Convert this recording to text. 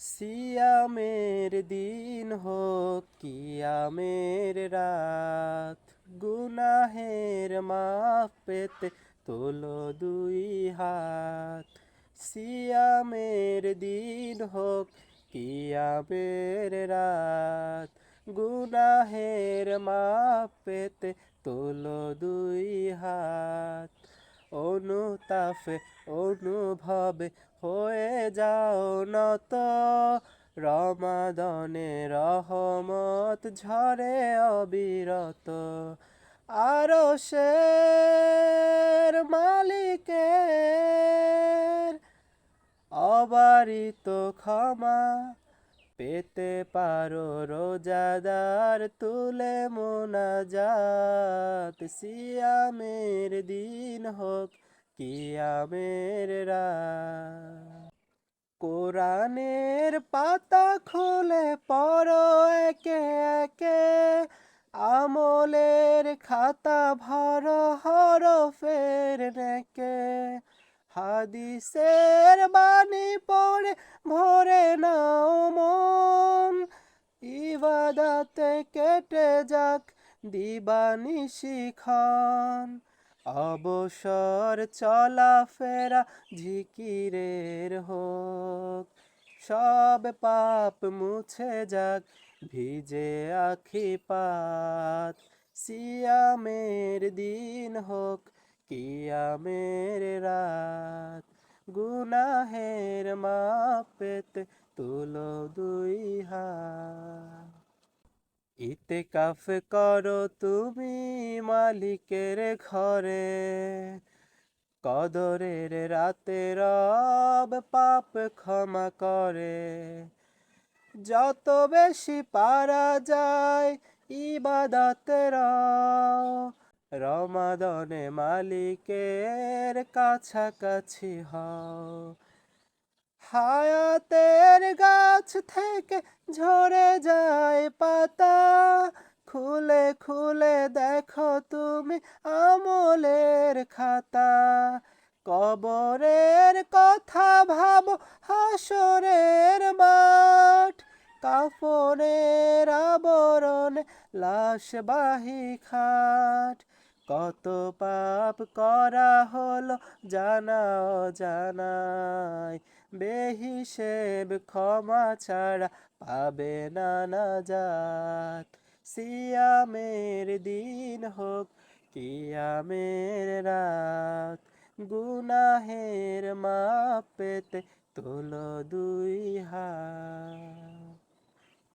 সিয়ামের দিন হোক, কিয়ামের রাত। গুনাহের মাফ পেতে তোলো দুই হাত। সিয়ামের দিন হোক, কিয়ামের রাত। গুনাহের মাফ পেতে তোলো দুই হাত। অনুতাপে, অনুভবে হয়ে যাও নত। রমাদনে রহমত ঝরে অবিরত। আরও শের মালিকের অবারিত ক্ষমা পেতে পারো রোজাদার তুলে মোনাজাত। সিয়ামের দিন হোক কিয়ামের রাত। কোরআনের পাতা খুলে পড়ো একে একে। আমলের খাতা ভর হরফের নেকে। হাদিসের বাণী পড়ে ভরে নাও মন। ইবাদাতে কেটে যাক দিবানিশি খান অবসর চলাফেরা ঝিকিরের হোক। সব পাপ মুছে যাক, ভিজে আখি পাত। সিয়ামের দিন হোক, কিয়ামের রাত। গুনাহের মাপ পেতে তুলো দুই হাত। ইতে কাফ করো তুমি মালিকের ঘরে। কদরের রাতে রব পাপ ক্ষমা করে। যত বেশি পারা যায় ইবাদতের রমাদনে মালিকের কাছাকাছি হও। হায়াতের গাছ থেকে ঝরে যায় পাতা। খুলে খুলে দেখো তুমি আমলের খাতা। কবরের কথা ভাবো হাসরের মাঠ। কাফনের আবরণে লাশবাহী খাট। কত পাপ করা হলো জানা জানাই বেহিসেব ক্ষমা ছাড়া পাবে না নাজাত সিয়ামের দিন হোক, কিয়ামের রাত। গুনাহের মাপ পেতে তোলো দুই হাত।